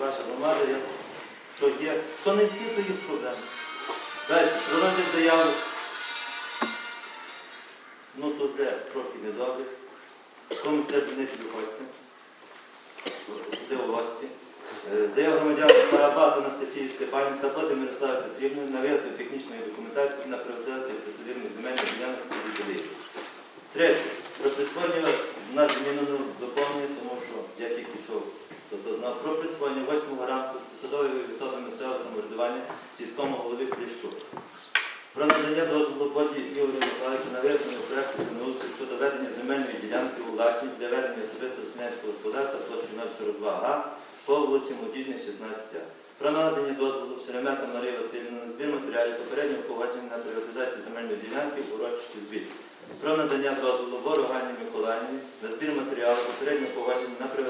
ваша громада, що є. Хто не вхід, то їх проблем. Далі, розгляд заяви. Ну тут вже трохи недобре. Комусь треба не підходьте. Сюди у гості. Е, Заява громадян Парабат Анастасії Степанів та Боди Мирослави Петрівни на виготовлення технічної документації на приватизацію присадибних земельних ділянок селі Третє. Про присвоєння на змінено доповнення, тому що я тільки йшов. На про присвоєння восьмого ранку посадової особи місцевого самоврядування сільському голові Кліщук. Про надання дозволу Боді Ігорю Михайловичу на вирішення проєкту землеустрою щодо ведення земельної ділянки у власність для ведення особистого селянського господарства площі 042 га по вулиці Молодіжній, 16 Про надання дозволу Шеремета Марії Васильівни на збір матеріалів попереднього погодження на приватизацію земельної ділянки в урочищі збір. Про надання дозволу Вору Ганні Миколаївні на збір матеріалів попереднього погодження на приватизацію